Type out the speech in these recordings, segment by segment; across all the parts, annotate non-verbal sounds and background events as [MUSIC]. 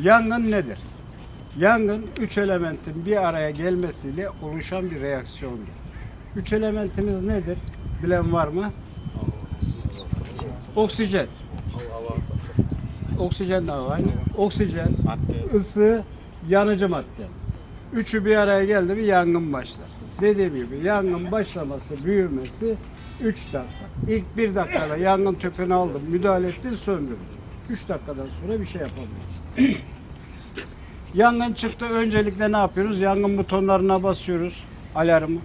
Yangın nedir? Yangın üç elementin bir araya gelmesiyle oluşan bir reaksiyondur. Üç elementimiz nedir? Bilen var mı? Oksijen. Oksijen de aynı. Oksijen, ısı, yanıcı madde. Üçü bir araya geldi mi yangın başlar. Dediğim gibi yangın başlaması, büyümesi 3 dakika. İlk bir dakikada yangın tüpünü aldın, müdahale ettin, söndürdün. 3 dakikadan sonra bir şey yapamıyorsun. [CLEARS THROAT] Yangın çıktı. Öncelikle ne yapıyoruz? Yangın butonlarına basıyoruz. Alarmı.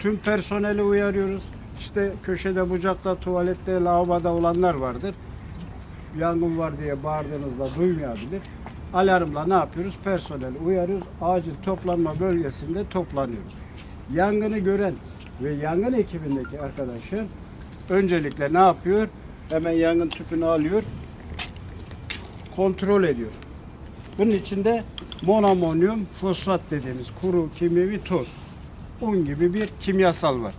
Tüm personeli uyarıyoruz. İşte köşede, bucakta, tuvalette, lavaboda olanlar vardır. Yangın var diye bağırdığınızda duymayabilir. Alarmla ne yapıyoruz? Personeli uyarıyoruz. Acil toplanma bölgesinde toplanıyoruz. Yangını gören ve yangın ekibindeki arkadaşım öncelikle ne yapıyor? Hemen yangın tüpünü alıyor. Kontrol ediyor. Bunun içinde monamonyum fosfat dediğimiz kuru kimyevi toz. Un gibi bir kimyasal var.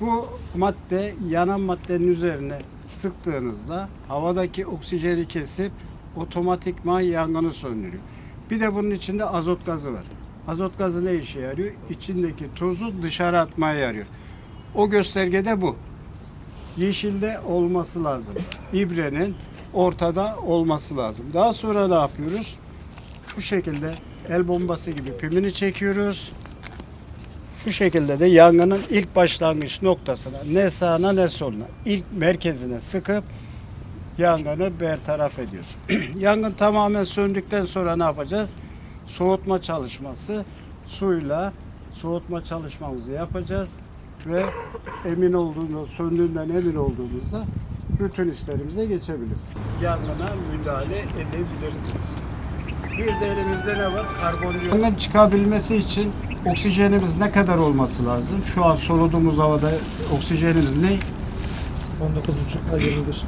Bu madde yanan maddenin üzerine sıktığınızda havadaki oksijeni kesip otomatikman yangını söndürüyor. Bir de bunun içinde azot gazı var. Azot gazı ne işe yarıyor? İçindeki tozu dışarı atmaya yarıyor. O göstergede bu. Yeşilde olması lazım. İbrenin ortada olması lazım. Daha sonra ne yapıyoruz? Şu şekilde el bombası gibi pimini çekiyoruz. Şu şekilde de yangının ilk başlangıç noktasına ne sağına ne soluna ilk merkezine sıkıp yangını bertaraf ediyoruz. [CLEARS THROAT] Yangın tamamen söndükten sonra ne yapacağız? Soğutma çalışması suyla soğutma çalışmamızı yapacağız ve emin olduğunda söndüğünden emin olduğumuzda bütün işlerimize geçebiliriz. Yangına müdahale edebilirsiniz. Bir de elimizde ne var? Karbondioksit. Yangın çıkabilmesi için oksijenimiz ne kadar olması lazım? Şu an soluduğumuz havada oksijenimiz ne? 19.5 ile 21.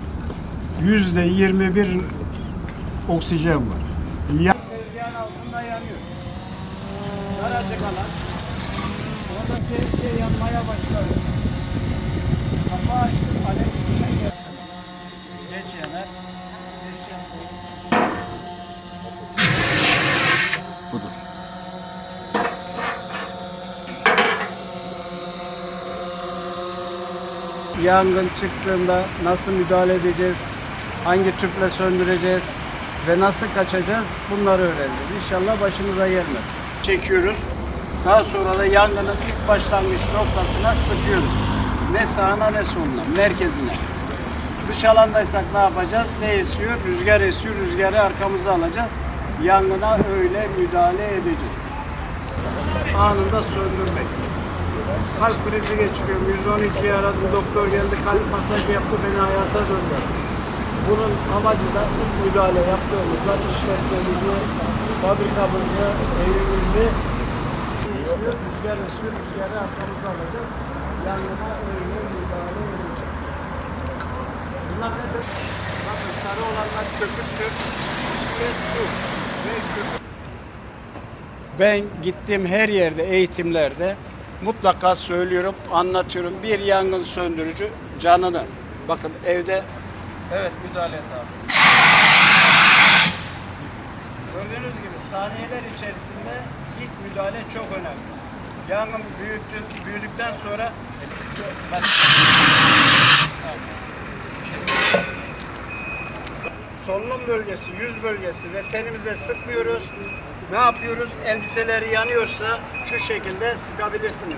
Yüzde 21 oksijen var. Ya Tezgahın altında yanıyor. Daracık alan. Orada tehlike yanmaya başladı. Kapağı açtım, Yangın çıktığında nasıl müdahale edeceğiz? Hangi tüple söndüreceğiz? Ve nasıl kaçacağız? Bunları öğreneceğiz. İnşallah başımıza gelmez. Çekiyoruz. Daha sonra da yangının ilk başlangıç noktasına sıkıyoruz. Ne sağına ne soluna, merkezine. Dış alandaysak ne yapacağız? Ne esiyor? Rüzgar esiyor. Rüzgarı arkamıza alacağız. Yangına öyle müdahale edeceğiz. Anında söndürmek. Kalp krizi geçiriyorum. 112'yi aradım. Doktor geldi. Kalp masajı yaptı. Beni hayata döndürdü. Bunun amacı da ilk müdahale yaptığımızda işletmemizi, fabrikamızı, evimizi esiyor, rüzgar esiyor, rüzgarı arkamıza alacağız. Yangına öyle müdahale edeceğiz. Bunlar nedir? Bakın sarı olanlar köpüktür. Ve su. Ve köpük. Ben gittiğim her yerde eğitimlerde mutlaka söylüyorum, anlatıyorum. Bir yangın söndürücü canını. Bakın evde evet müdahale et abi. Gördüğünüz gibi saniyeler içerisinde ilk müdahale çok önemli. Yangın büyüttü, büyüdükten sonra. Evet. Solunum bölgesi, yüz bölgesi ve tenimize sıkmıyoruz. Ne yapıyoruz? Elbiseleri yanıyorsa şu şekilde sıkabilirsiniz.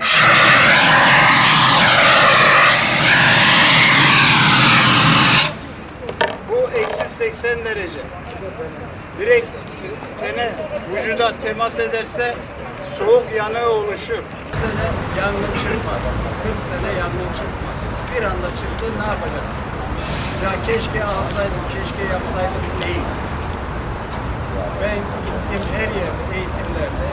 Bu eksi 80 derece. Direkt te- tene, vücuda temas ederse soğuk yanığı oluşur. 40 sene yangın çıkma. 40 sene yangın çıkma. Bir anda çıktı ne yapacaksın? Ya keşke alsaydım, keşke yapsaydım değil. Ben gittiğim her yerde, eğitimlerde.